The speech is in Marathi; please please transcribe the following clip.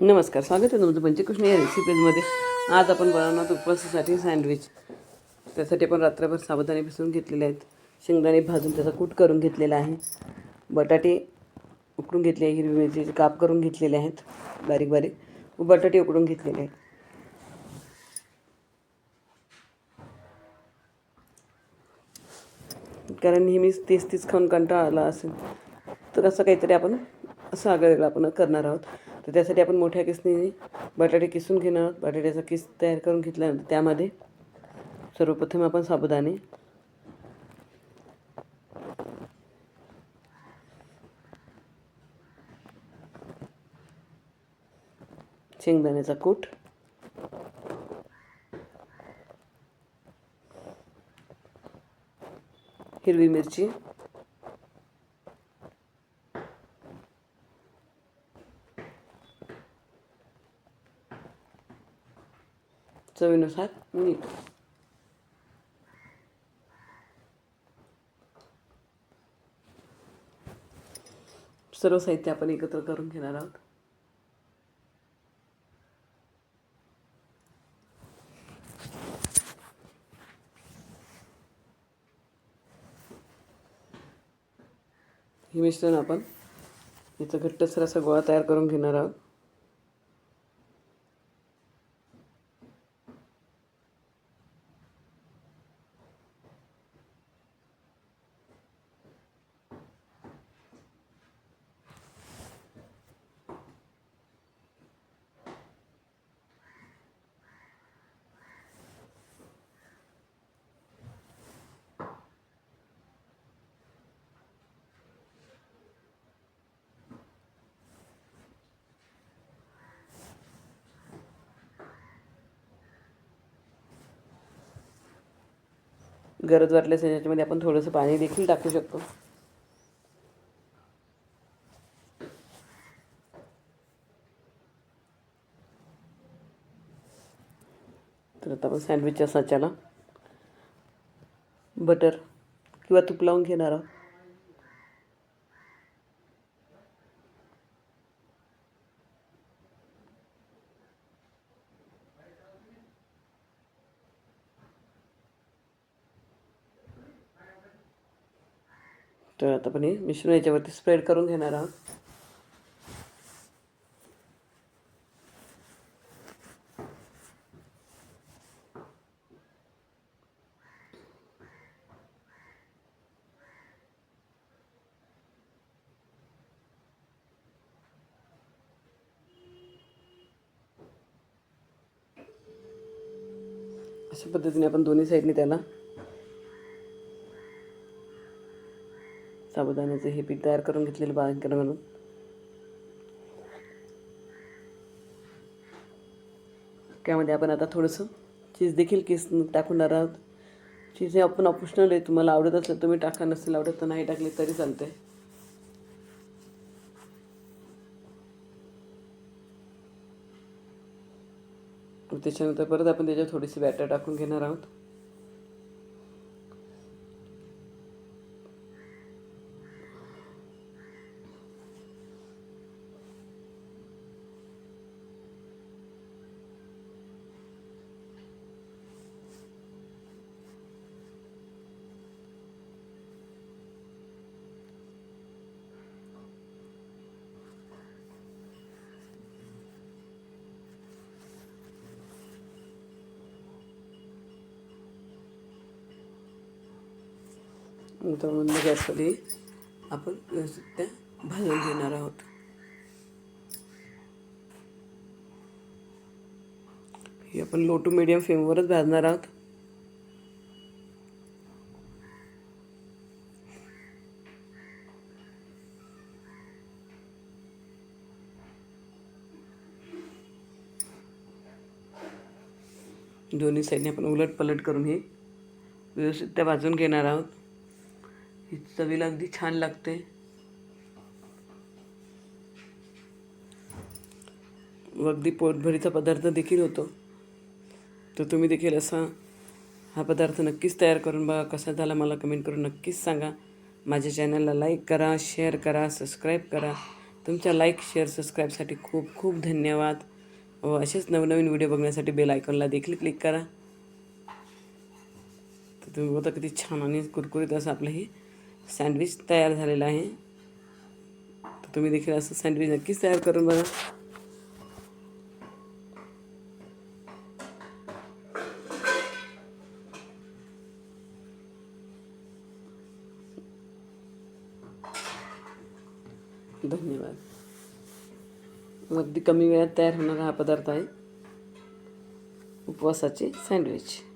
नमस्कार स्वागत आहे तुमचं पंचकृष्ण या रेसिपीजमध्ये आज आपण बनवणार उपवासासाठी सँडविच त्यासाठी आपण रात्रभर साबुदाणे भिसून घेतलेले आहेत. शेंगदाणे भाजून त्याचा कूट करून घेतलेला आहे. बटाटे उकडून घेतले आहे हिरवी मिरचीचे काप करून घेतलेले आहेत. बारीक बारीक. व बटाटे उकडून घेतलेले आहेत. कारण नेहमीच तेच तीच खाऊन कंटाळा आला असेल तर असं काहीतरी आपण असं आगळं आपण करणार आहोत. तर त्यासाठी आपण मोठ्या बटाटे किसून घेणार. आहोत बटाट्याचा किस तयार करून घेतल्यानंतर त्यामध्ये. सर्वप्रथम आपण साबुदाणे. शेंगदाण्याचा कूट. हिरवी मिरची. चवीनुसार मीठ सर्व साहित्य आपण एकत्र करून घेणार आहोत हे मिश्रण आपण याचा घट्टसर असा गोळा तयार करून घेणार आहोत गरज वाटल्यास याच्यामध्ये आपण थोडंसं पाणी देखील टाकू शकतो. तर आता आपण सँडविचच्या साच्याला बटर किंवा तूप लावून घेणार आहोत. तर आता आपण हे मिश्रण याच्यावरती स्प्रेड करून घेणार आहोत. अशा पद्धतीने आपण दोन्ही साईडने त्याला साबुदाण्याचं हे पीठ तयार करून घेतलेलं बारीक म्हणून. त्यामध्ये आपण आता थोडंसं चीज देखील केस टाकणार आहोत. चीज हे आपण ऑप्शनल आहे. तुम्हाला आवडत असेल तुम्ही टाका नसेल आवडत तर नाही टाकले तरी चालते त्याच्यानंतर परत आपण त्याच्यावर थोडीशी बॅटर टाकून घेणार आहोत. नंतर गॅसमध्ये आपण व्यवस्थित त्या भाजून घेणार आहोत. हे आपण लो टू मिडियम फ्लेमवरच भाजणार आहोत. दोन्ही साईडने आपण उलट पलट करून हे व्यवस्थित त्या भाजून घेणार आहोत. ही चवीला अगदी छान लागते. व अगदी पोटभरीचा पदार्थ देखील होतो. तर तुम्ही देखील असा हा पदार्थ नक्कीच तयार करून बघा कसा झाला मला कमेंट करून नक्कीच सांगा. माझ्या चॅनलला लाईक करा शेअर करा सबस्क्राईब करा. तुमच्या लाईक शेअर सबस्क्राईबसाठी खूप खूप धन्यवाद. व असेच नवनवीन व्हिडिओ बघण्यासाठी बेल आयकॉनला देखील क्लिक करा. तर तुम्ही बघता किती छान आणि कुरकुरीत असं आपलं हे सँडविच तयार झालेलं आहे. तर तुम्ही देखील असं सँडविच नक्कीच तयार करून बघा. धन्यवाद. अगदी कमी वेळात तयार होणारा हा पदार्थ आहे. उपवासाचे सँडविच.